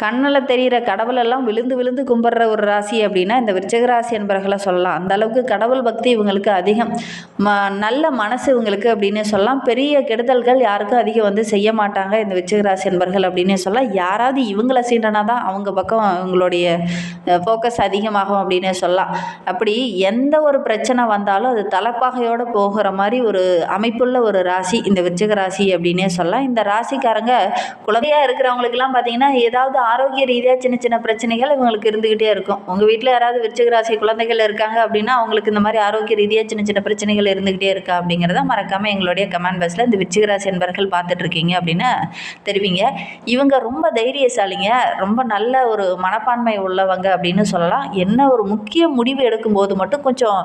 கண்ணில் தெரிகிற கடவுளெல்லாம் விழுந்து விழுந்து கும்பிட்ற ஒரு ராசி அப்படின்னா இந்த விருச்சக ராசி என்பர்களை சொல்லலாம். அந்த அளவுக்கு கடவுள் பக்தி இவங்களுக்கு அதிகம். ம நல்ல மனசு இவங்களுக்கு அப்படின்னு சொல்லலாம். பெரிய கெடுதல்கள் யாருக்கும் அதிகம் வந்து செய்ய மாட்டாங்க இந்த விருச்சக ராசி என்பர்கள் அப்படின்னு சொல்லலாம். யாராவது இவங்களை சீண்டனா தான் அவங்க பக்கம் இவங்களுடைய ஃபோக்கஸ் அதிகமாகும் அப்படின்னு சொல்லலாம். அப்படி எந்த ஒரு பிரச்சனை வந்தாலும் அது தலைப்பாகையோடு போகிற மாதிரி ஒரு அமைப்புள்ள ஒரு ராசி இந்த விருச்சக ராசி அப்படின்னே சொல்லலாம். இந்த ராசிக்காரங்க குழந்தையாக இருக்கிறவங்களுக்கெல்லாம் பார்த்தீங்கன்னா ஏதாவது ஆரோக்கிய ரீதியாக சின்ன சின்ன பிரச்சனைகள் இவங்களுக்கு இருந்துக்கிட்டே இருக்கும். உங்கள் வீட்டில் யாராவது விருச்சிக ராசி குழந்தைகள் இருக்காங்க அப்படின்னா அவங்களுக்கு இந்த மாதிரி ஆரோக்கிய ரீதியாக சின்ன சின்ன பிரச்சனைகள் இருந்துக்கிட்டே இருக்கா அப்படிங்கிறத மறக்காமல் எங்களுடைய கமெண்ட் பாக்ஸில் இந்த விருச்சிக ராசி என்பர்கள் பார்த்துட்டு இருக்கீங்க அப்படின்னு தெரிவிங்க. இவங்க ரொம்ப தைரியசாலிங்க ரொம்ப நல்ல ஒரு மனப்பான்மை உள்ளவங்க அப்படின்னு சொல்லலாம். என்ன ஒரு முக்கிய முடிவு எடுக்கும்போது மட்டும் கொஞ்சம்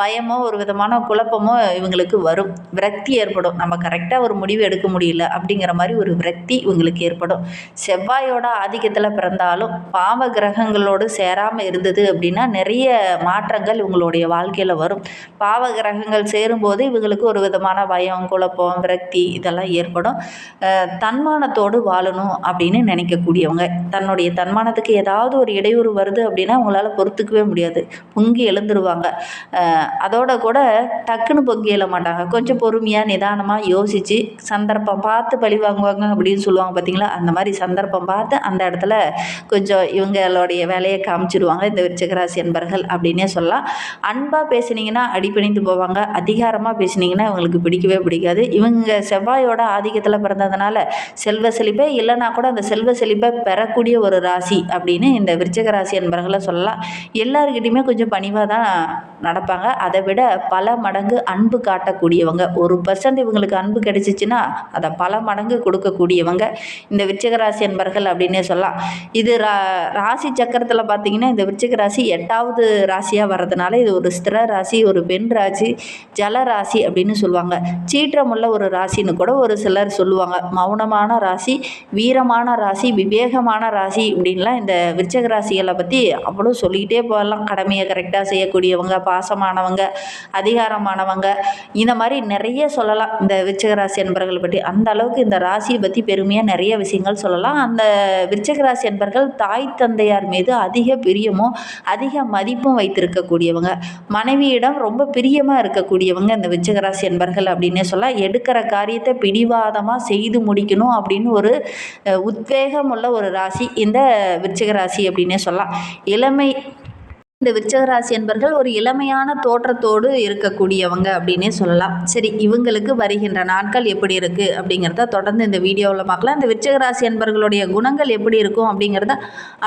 பயமோ ஒரு விதமான குழப்பமோ இவங்களுக்கு வரும். விரக்தி ஏற்படும். நம்ம கரெக்டாக ஒரு முடிவு எடுக்க முடியல அப்படிங்கிற மாதிரி ஒரு விரக்தி இவங்களுக்கு ஏற்படும். செவ்வாயோட ஆதிக்கத்தில் பிறந்தாலும் பாவ கிரகங்களோடு சேராமல் இருந்தது அப்படின்னா நிறைய மாற்றங்கள் இவங்களுடைய வாழ்க்கையில் வரும். பாவ கிரகங்கள் சேரும்போது இவங்களுக்கு ஒரு விதமான பயம் குழப்பம் விரக்தி இதெல்லாம் ஏற்படும். தன்மானத்தோடு வாழணும் அப்படின்னு நினைக்கக்கூடியவங்க. தன்னுடைய தன்மானத்துக்கு ஏதாவது ஒரு இடையூறு வருது அப்படின்னா அவங்களால பொறுத்துக்கவே முடியாது. பொங்கி எழுந்துருவாங்க. அதோட கூட டக்குன்னு பொங்கி எழ மாட்டாங்க. கொஞ்சம் பொறுமையாக நிதானமாக யோசித்து சந்தர்ப்பம் பார்த்து பழி வாங்குவாங்க அப்படின்னு சொல்லுவாங்க பார்த்தீங்களா அந்த மாதிரி சந்தர்ப்பம் பார்த்து அந்த இடத்துல கொஞ்சம் இவங்களுடைய வேலையை காமிச்சிடுவாங்க. இந்த விருச்சகராசி என்பர்கள் அப்படின்னே சொல்லலாம். அன்பாக பேசுனீங்கன்னா அடிபணிந்து போவாங்க. அதிகாரமாக பேசுனீங்கன்னா இவங்களுக்கு பிடிக்கவே பிடிக்காது. இவங்க செவ்வாயோட ஆதிக்கத்தில் பிறந்ததுனால செல்வ செழிப்பே இல்லைன்னா கூட அந்த செல்வ செழிப்பை பெறக்கூடிய ஒரு ராசி அப்படின்னு இந்த விருச்சக ராசி என்பர்களை சொல்லலாம். எல்லாருக்கிட்டையுமே கொஞ்சம் பணிவாக தான் நடப்பாங்க. அதை விட பல மடங்கு அன்பு காட்டக்கூடியவங்க. ஒரு பர்சன்ட் இவங்களுக்கு அன்பு கிடைச்சிச்சின்னா அதை பல மடங்கு கொடுக்கக்கூடியவங்க. இந்த விருச்சக ராசி என்பர்கள் அப்படின்னே சொல்லலாம். இது ரா ராசி சக்கரத்தில் பார்த்தீங்கன்னா இந்த விருச்சிக ராசி எட்டாவது ராசியாக வர்றதுனால இது ஒரு ஸ்திர ராசி ஒரு பெண் ராசி ஜல ராசி அப்படின்னு சொல்லுவாங்க. சீற்றமுள்ள ஒரு ராசின்னு கூட ஒரு சிலர் சொல்லுவாங்க. மௌனமான ராசி வீரமான ராசி விவேகமான ராசி அப்படின்லாம் இந்த விருச்சக ராசிகளை பற்றி அவ்வளோ சொல்லிக்கிட்டே போகலாம். கடமையை கரெக்டாக செய்யக்கூடியவங்க பாசமானவங்க அதிகாரமானவங்க இந்த மாதிரி நிறைய சொல்லலாம். இந்த விருச்சக ராசி நண்பர்களை பற்றி அந்த அளவுக்கு இந்த ராசியை பற்றி பெருமையாக நிறைய விஷயங்கள் சொல்லலாம். அந்த விருச்ச ராசி என்பர்கள் தாய் தந்தையார் மீது அதிக பிரியமும் அதிக மதிப்பும் வைத்திருக்கக்கூடியவங்க. மனைவியிடம் ரொம்ப பிரியமாக இருக்கக்கூடியவங்க இந்த விருச்சிக என்பர்கள் அப்படின்னே சொல்லலாம் எடுக்கிற காரியத்தை பிடிவாதமாக செய்து முடிக்கணும் அப்படின்னு ஒரு உத்வேகம் உள்ள ஒரு ராசி இந்த விருச்சிக ராசி அப்படின்னே சொல்லலாம். இளமை இந்த விருச்சகராசி என்பர்கள் ஒரு இளமையான தோற்றத்தோடு இருக்கக்கூடியவங்க அப்படின்னே சொல்லலாம். சரி இவங்களுக்கு வருகின்ற நாட்கள் எப்படி இருக்குது அப்படிங்கிறத தொடர்ந்து இந்த வீடியோவில் பார்க்கலாம். இந்த விருச்சகராசி என்பர்களுடைய குணங்கள் எப்படி இருக்கும் அப்படிங்கிறத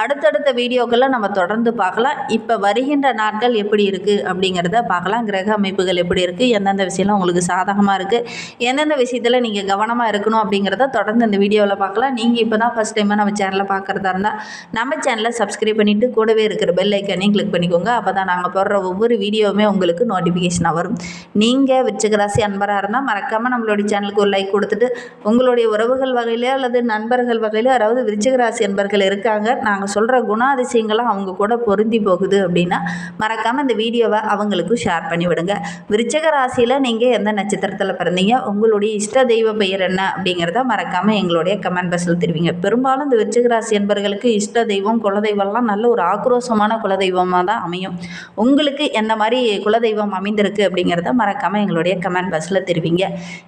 அடுத்தடுத்த வீடியோக்களில் நம்ம தொடர்ந்து பார்க்கலாம். இப்போ வருகின்ற நாட்கள் எப்படி இருக்குது அப்படிங்கிறத பார்க்கலாம். கிரக அமைப்புகள் எப்படி இருக்குது எந்தெந்த விஷயம்லாம் உங்களுக்கு சாதகமாக இருக்குது எந்தெந்த விஷயத்தில் நீங்கள் கவனமாக இருக்கணும் அப்படிங்கிறத தொடர்ந்து இந்த வீடியோவில் பார்க்கலாம். நீங்கள் இப்போ தான் ஃபஸ்ட் டைமாக நம்ம சேனலை பார்க்குறதா இருந்தால் நம்ம சேனலை சப்ஸ்கிரைப் பண்ணிவிட்டு கூடவே இருக்கிற பெல் ஐக்கனையும் கிளிக் பண்ணிக்கோங்க அப்போ தான் நாங்கள் போடுற ஒவ்வொரு வீடியோவுமே உங்களுக்கு நோட்டிஃபிகேஷனாக வரும். நீங்கள் விச்சகராசி அன்பராக இருந்தால் மறக்காமல் நம்மளுடைய சேனலுக்கு ஒரு லைக் கொடுத்துட்டு உங்களுடைய உறவுகள் வகையிலே அல்லது நண்பர்கள் வகையிலே யாராவது விருச்சிகராசி அன்பர்கள் இருக்காங்க நாங்கள் சொல்கிற குணாதிசயங்கள்லாம் அவங்க கூட பொருந்தி போகுது அப்படின்னா மறக்காமல் இந்த வீடியோவை அவங்களுக்கும் ஷேர் பண்ணி விடுங்க. விருச்சிக ராசியில் நீங்கள் எந்த நட்சத்திரத்தில் பிறந்தீங்க உங்களுடைய இஷ்ட தெய்வ பெயர் என்ன அப்படிங்கிறத மறக்காமல் எங்களுடைய கமெண்ட் பாக்ஸில் தெரிவிங்க. பெரும்பாலும் இந்த விருச்சிக ராசி என்பர்களுக்கு இஷ்ட தெய்வம் குலதெய்வம்லாம் நல்ல ஒரு ஆக்ரோஷமான குலதெய்வமாக தான் அமையும். உங்களுக்கு எந்த மாதிரி குலதெய்வம் அமைந்திருக்கு அப்படிங்கிறத மறக்காமல் எங்களுடைய கமெண்ட் பாக்ஸில் தெரிவிங்க.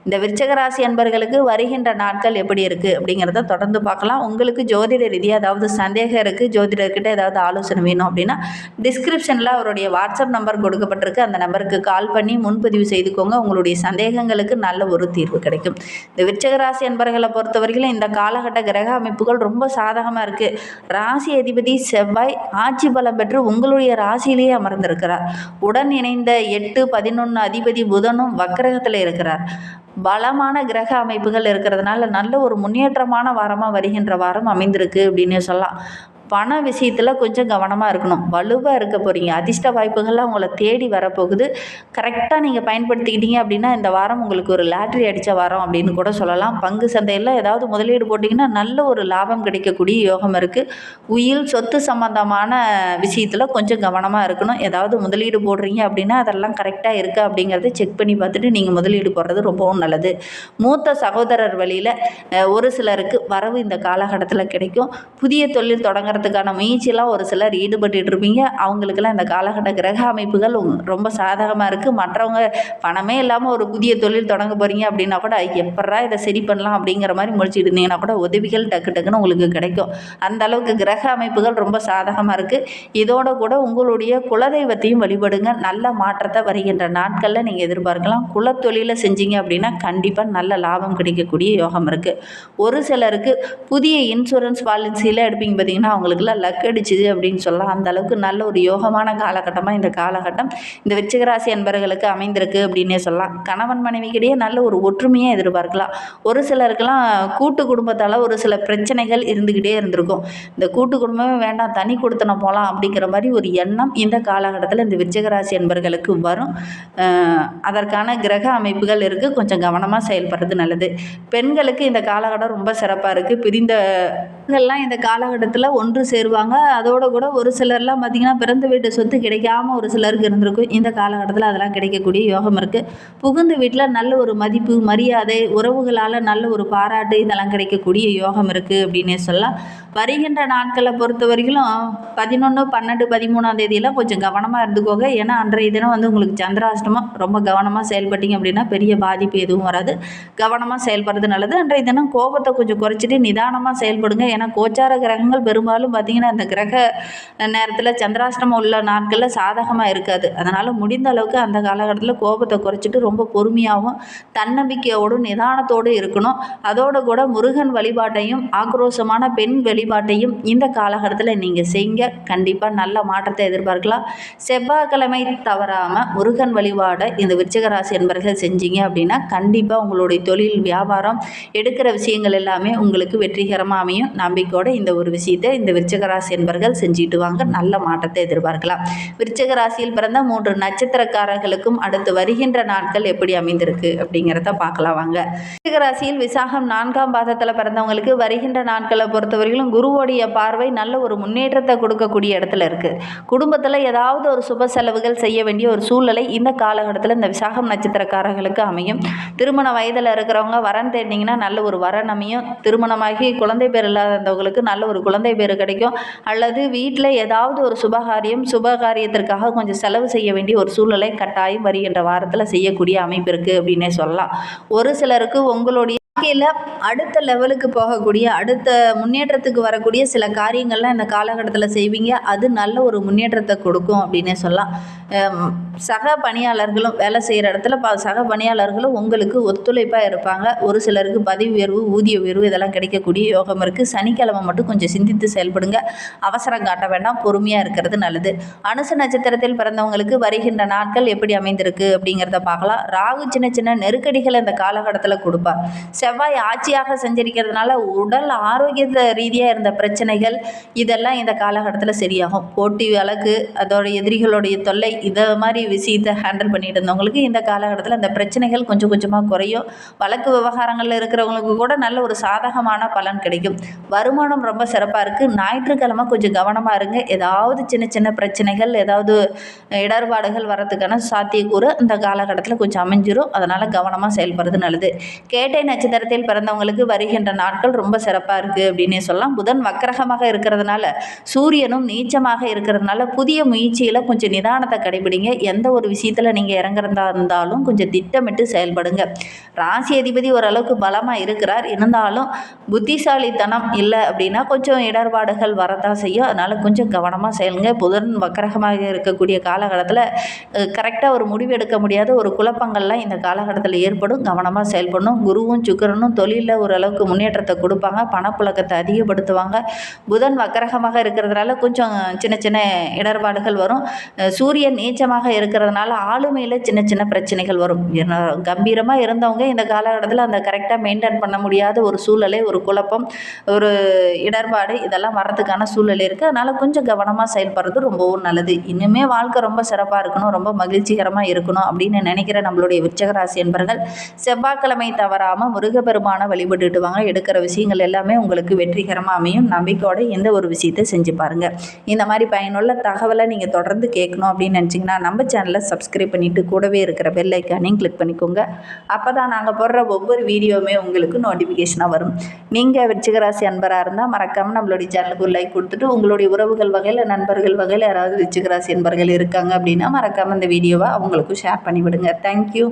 இந்த விருச்சகராசி அன்பர்களுக்கு வருகின்ற நாட்கள் எப்படி இருக்குது அப்படிங்கிறத தொடர்ந்து பார்க்கலாம். உங்களுக்கு ஜோதிட ரீதியாக ஏதாவது சந்தேகம் இருக்குது ஜோதிடர்கிட்ட ஏதாவது ஆலோசனை வேணும் அப்படின்னா டிஸ்கிரிப்ஷனில் அவருடைய வாட்ஸ்அப் நம்பர் கொடுக்கப்பட்டிருக்கு. அந்த நம்பருக்கு கால் பண்ணி முன்பதிவு செய்துக்கோங்க. உங்களுடைய சந்தேகங்களுக்கு நல்ல ஒரு தீர்வு கிடைக்கும். இந்த விருச்சகராசி அன்பர்களை பொறுத்தவரையிலும் இந்த காலகட்ட கிரக அமைப்புகள் ரொம்ப சாதகமாக இருக்குது ராசி அதிபதி செவ்வாய் ஆட்சி பலம் பெற்று உங்களுடைய ராசியிலேயே அமர்ந்திருக்கிறார். உடன் இணைந்த எட்டு பதினொன்று அதிபதி புதனும் வக்கரகத்தில் இருக்கிறார். பலமான கிரக அமைப்புகள் இருக்கிறதுனால நல்ல ஒரு முன்னேற்றமான வாரமாக வருகின்ற வாரம் அமைந்திருக்கு அப்படின்னு சொல்லலாம். பண விஷயத்தில் கொஞ்சம் கவனமாக இருக்கணும். வலுவாக இருக்க போகிறீங்க அதிர்ஷ்ட வாய்ப்புகள்லாம் உங்களை தேடி வரப்போகுது. கரெக்டாக நீங்கள் பயன்படுத்திக்கிட்டீங்க அப்படின்னா இந்த வாரம் உங்களுக்கு ஒரு லாட்ரி அடித்த வாரம் அப்படின்னு கூட சொல்லலாம். பங்கு சந்தையில் ஏதாவது முதலீடு போட்டிங்கன்னா நல்ல ஒரு லாபம் கிடைக்கக்கூடிய யோகம் இருக்குது உயில் சொத்து சம்மந்தமான விஷயத்தில் கொஞ்சம் கவனமாக இருக்கணும். ஏதாவது முதலீடு போடுறீங்க அப்படின்னா அதெல்லாம் கரெக்டாக இருக்குது அப்படிங்கிறத செக் பண்ணி பார்த்துட்டு நீங்கள் முதலீடு போடுறது ரொம்பவும் நல்லது. மூத்த சகோதரர் வழியில் ஒரு சிலருக்கு வரவு இந்த காலகட்டத்தில் கிடைக்கும். புதிய தொழில் தொடங்குறதுக்கான முயற்சியெல்லாம் ஒரு சிலர் ஈடுபட்டு இருப்பீங்க. அவங்களுக்கெல்லாம் இந்த காலகட்ட கிரக அமைப்புகள் ரொம்ப சாதகமாக இருக்குது மற்றவங்க பணமே இல்லாமல் ஒரு புதிய தொழில் தொடங்க போகிறீங்க அப்படின்னா கூட எப்பட்றா இதை சரி பண்ணலாம் அப்படிங்கிற மாதிரி முடிச்சுட்டு இருந்தீங்கன்னா கூட உதவிகள் டக்கு டக்குன்னு உங்களுக்கு கிடைக்கும். அந்த அளவுக்கு கிரக அமைப்புகள் ரொம்ப சாதகமாக இருக்குது இதோட கூட உங்களுடைய குலதெய்வத்தையும் வழிபடுங்க. நல்ல மாற்றத்தை வருகின்ற நாட்களில் நீங்கள் எதிர்பார்க்கலாம். குலத்தொழிலை செஞ்சீங்க அப்படின்னா கண்டிப்பாக நல்ல லாபம் கிடைக்கக்கூடிய யோகம் இருக்குது ஒரு சிலருக்கு புதிய இன்சூரன்ஸ் பாலிசியில் எடுப்பீங்க பார்த்தீங்கன்னா அவங்களுக்குலாம் லக் அடிச்சுது அப்படின்னு சொல்லலாம். அந்த அளவுக்கு நல்ல ஒரு யோகமான காலகட்டமாக இந்த காலகட்டம் இந்த விருச்சிகராசி அன்பர்களுக்கு அமைந்திருக்கு அப்படின்னே சொல்லலாம். கணவன் மனைவிக்கிடையே நல்ல ஒரு ஒற்றுமையை எதிர்பார்க்கலாம். ஒரு சிலருக்கெல்லாம் கூட்டு குடும்பத்தால் ஒரு சில பிரச்சனைகள் இருந்துக்கிட்டே இருந்திருக்கும். இந்த கூட்டு குடும்பமே வேண்டாம் தனி கொடுத்தனம் போகலாம் அப்படிங்கிற மாதிரி ஒரு எண்ணம் இந்த காலகட்டத்தில் இந்த விருச்சிகராசி அன்பர்களுக்கு வரும். அதற்கான கிரக அமைப்புகள் இருக்குது கொஞ்சம் கவனமாக செயல்படுறது நல்லது. பெண்களுக்கு இந்த காலகட்டம் ரொம்ப சிறப்பாக இருக்குது பிரிந்த பெண்கள்லாம் இந்த காலகட்டத்தில் ஒன்று சேருவாங்க. அதோட கூட ஒரு சிலர்லாம் பார்த்திங்கன்னா பிறந்த வீட்டு சொத்து கிடைக்காம ஒரு சிலருக்கு இருந்திருக்கும். இந்த காலகட்டத்தில் அதெல்லாம் கிடைக்கக்கூடிய யோகம் இருக்குது புகுந்த வீட்டில் நல்ல ஒரு மதிப்பு மரியாதை உறவுகளால் நல்ல ஒரு பாராட்டு இதெல்லாம் கிடைக்கக்கூடிய யோகம் இருக்குது அப்படின்னே சொல்லலாம். வருகின்ற நாட்களை பொறுத்த வரைக்கும் பதினொன்று பன்னெண்டு பதிமூணாம் தேதியெல்லாம் கொஞ்சம் கவனமாக இருந்துக்கோங்க. ஏன்னா அன்றைய தினம் வந்து உங்களுக்கு சந்திராஷ்டமம். ரொம்ப கவனமாக செயல்பட்டீங்க அப்படின்னா பெரிய பாதிப்பு எதுவும் வராது. கவனமாக செயல்படுறது நல்லது. அன்றைய தினம் கோபத்தை கொஞ்சம் குறைச்சிட்டு நிதானமாக செயல்படுங்க. ஏன்னா கோச்சார கிரகங்கள் பெரும்பாலும் பார்த்தீங்கன்னா அந்த கிரக நேரத்தில் சந்திராஷ்டமம் உள்ள நாட்களில் சாதகமாக இருக்காது. அதனால் முடிந்த அளவுக்கு அந்த காலகட்டத்தில் கோபத்தை குறைச்சிட்டு ரொம்ப பொறுமையாகவும் தன்னம்பிக்கையோடும் நிதானத்தோடு இருக்கணும். அதோடு கூட முருகன் வழிபாட்டையும் ஆக்ரோஷமான பெண் வழிபாட்டையும் இந்த காலகட்டத்தில் நீங்கள் செய்யுங்க கண்டிப்பாக நல்ல மாற்றத்தை எதிர்பார்க்கலாம். செவ்வாய்க்கிழமை தவறாமல் முருகன் வழிபாடை இந்த விருச்சிக ராசி என்பர்கள் செஞ்சீங்க அப்படின்னா கண்டிப்பாக உங்களுடைய தொழில் வியாபாரம் எடுக்கிற விஷயங்கள் எல்லாமே உங்களுக்கு வெற்றிகரமாக அமையும். நம்பிக்கையோடு இந்த ஒரு விஷயத்தை இந்த விருச்சிக ராசி என்பர்கள் செஞ்சுட்டு வாங்க. நல்ல மாற்றத்தை எதிர்பார்க்கலாம். விருச்சிக ராசியில் பிறந்த மூன்று நட்சத்திரக்காரர்களுக்கும் அடுத்து வருகின்ற நாட்கள் எப்படி அமைந்திருக்கு அப்படிங்கிறத பார்க்கலாம் வாங்க. விருச்சிக ராசியில் விசாகம் நான்காம் பாதத்தில் பிறந்தவங்களுக்கு வருகின்ற நாட்களை பொறுத்தவரையிலும் குருவோடைய பார்வை நல்ல ஒரு முன்னேற்றத்தை கொடுக்கக்கூடிய இடத்துல இருக்குது குடும்பத்தில் ஏதாவது ஒரு சுப செலவுகள் செய்ய வேண்டிய ஒரு சூழ்நிலை இந்த காலகட்டத்தில் இந்த விசாகம் நட்சத்திரக்காரர்களுக்கு அமையும். திருமண வயதில் இருக்கிறவங்க வரன் தேடினீங்கன்னா நல்ல ஒரு வரன் அமையும். திருமணமாகி குழந்தை பேர் இல்லாதவங்களுக்கு நல்ல ஒரு குழந்தை பேர் கிடைக்கும். அல்லது வீட்டில் ஏதாவது ஒரு சுபகாரியம் சுபகாரியத்திற்காக கொஞ்சம் செலவு செய்ய வேண்டிய ஒரு சூழ்நிலை கட்டாயம் வருகின்ற வாரத்தில் செய்யக்கூடிய அமைப்பு இருக்குது அப்படின்னே சொல்லலாம். ஒரு சிலருக்கு உங்களுடைய வாழ்க்கையில் அடுத்த லெவலுக்கு போகக்கூடிய அடுத்த முன்னேற்றத்துக்கு வரக்கூடிய சில காரியங்கள்லாம் இந்த காலகட்டத்தில் செய்வீங்க. அது நல்ல ஒரு முன்னேற்றத்தை கொடுக்கும் அப்படின்னே சொல்லலாம். சக பணியாளர்களும் வேலை செய்கிற இடத்துல ப சக பணியாளர்களும் உங்களுக்கு ஒத்துழைப்பாக இருப்பாங்க. ஒரு சிலருக்கு பதவி உயர்வு ஊதிய உயர்வு இதெல்லாம் கிடைக்கக்கூடிய யோகம் இருக்குது சனிக்கிழமை மட்டும் கொஞ்சம் சிந்தித்து செயல்படுங்க. அவசரம் காட்ட வேண்டாம். பொறுமையாக இருக்கிறது நல்லது. அனுசு நட்சத்திரத்தில் பிறந்தவங்களுக்கு வருகின்ற நாட்கள் எப்படி அமைந்திருக்கு அப்படிங்கிறத பார்க்கலாம். ராகு சின்ன சின்ன நெருக்கடிகளை இந்த காலகட்டத்தில் கொடுப்பார் செவ்வாய் ஆட்சியாக செஞ்சிருக்கிறதுனால உடல் ஆரோக்கியத்தை ரீதியாக இருந்த பிரச்சனைகள் இதெல்லாம் இந்த காலகட்டத்தில் சரியாகும். போட்டி வழக்கு அதோட எதிரிகளுடைய தொல்லை இதை மாதிரி விஷயத்தை ஹேண்டில் பண்ணிட்டு இருந்தவங்களுக்கு இந்த காலகட்டத்தில் இந்த பிரச்சனைகள் கொஞ்சம் கொஞ்சமாக குறையும். வழக்கு விவகாரங்களில் இருக்கிறவங்களுக்கு கூட நல்ல ஒரு சாதகமான பலன் கிடைக்கும். வருமானம் ரொம்ப சிறப்பாக இருக்குது ஞாயிற்றுக்கிழமை கொஞ்சம் கவனமாக இருங்க. ஏதாவது சின்ன சின்ன பிரச்சனைகள் ஏதாவது இடர்பாடுகள் வரதுக்கான சாத்தியக்கூறு இந்த காலகட்டத்தில் கொஞ்சம் அமைஞ்சிரும். அதனால் கவனமாக செயல்படுறது நல்லது. கேட்டை நட்சத்திரத்தில் பிறந்தவங்களுக்கு வருகின்ற நாட்கள் ரொம்ப சிறப்பாக இருக்குது அப்படின்னே சொல்லலாம். புதன் வக்கரகமாக இருக்கிறதுனால சூரியனும் நீச்சமாக இருக்கிறதுனால புதிய முயற்சியில் கொஞ்சம் நிதானத்தை கடைபிடிங்க. எந்த ஒரு விஷயத்தில் நீங்கள் இறங்குறதா இருந்தாலும் கொஞ்சம் திட்டமிட்டு செயல்படுங்க. ராசி அதிபதி ஓரளவுக்கு பலமாக இருக்கிறார். இருந்தாலும் புத்திசாலித்தனம் இல்லை அப்படின்னா கொஞ்சம் இடர்பாடுகள் வரதான் செய்யும். அதனால் கொஞ்சம் கவனமாக செயலுங்க. புதன் வக்கரகமாக இருக்கக்கூடிய காலகட்டத்தில் கரெக்டாக ஒரு முடிவு எடுக்க முடியாத ஒரு குழப்பங்கள்லாம் இந்த காலகட்டத்தில் ஏற்படும். கவனமாக செயல்படணும். குருவும் சுக்கர் சுக்கரனும் தொழிலில் ஓரளவுக்கு முன்னேற்றத்தை கொடுப்பாங்க பணப்புழக்கத்தை அதிகப்படுத்துவாங்க. புதன் வக்கரகமாக இருக்கிறதுனால கொஞ்சம் சின்ன சின்ன இடர்பாடுகள் வரும். சூரியன் நீச்சமாக இருக்கிறதுனால ஆளுமையில் சின்ன சின்ன பிரச்சனைகள் வரும். கம்பீரமாக இருந்தவங்க இந்த காலகட்டத்தில் அந்த கரெக்டாக மெயின்டைன் பண்ண முடியாத ஒரு சூழ்நிலை ஒரு குழப்பம் ஒரு இடர்பாடு இதெல்லாம் வரதுக்கான சூழ்நிலை இருக்குது அதனால் கொஞ்சம் கவனமாக செயல்படுறது ரொம்பவும் நல்லது. இன்னுமே வாழ்க்கை ரொம்ப சிறப்பாக இருக்கணும் ரொம்ப மகிழ்ச்சிகரமாக இருக்கணும் அப்படின்னு நினைக்கிற நம்மளுடைய உச்சகராசி என்பர்கள் செவ்வாய்க்கிழமை தவறாமல் முருகப்பெருமானை வழிபட்டுட்டு வாங்க. எடுக்கிற விஷயங்கள் எல்லாமே உங்களுக்கு வெற்றிகரமாக அமையும். நம்பிக்கையோட எந்த ஒரு விஷயத்தை செஞ்சு பாருங்கள் இந்த மாதிரி பயனுள்ள தகவலை நீங்கள் தொடர்ந்து கேட்கணும் அப்படின்னு நினச்சிங்கன்னா நம்ம சேனலை சப்ஸ்கிரைப் பண்ணிவிட்டு கூடவே இருக்கிற பெல் ஐக்கானையும் கிளிக் பண்ணிக்கோங்க. அப்போ தான் நாங்கள் போடுற ஒவ்வொரு வீடியோவுமே உங்களுக்கு நோட்டிஃபிகேஷனாக வரும். நீங்கள் விருச்சிகராசி அன்பராக இருந்தால் மறக்காமல் நம்மளுடைய சேனலுக்கு ஒரு லைக் கொடுத்துட்டு உங்களுடைய உறவுகள் வகையில் நண்பர்கள் வகையில் யாராவது விருச்சிகராசி அன்பர்கள் இருக்காங்க அப்படின்னா மறக்காமல் இந்த வீடியோவை அவங்களுக்கும் ஷேர் பண்ணிவிடுங்க. தேங்க்யூ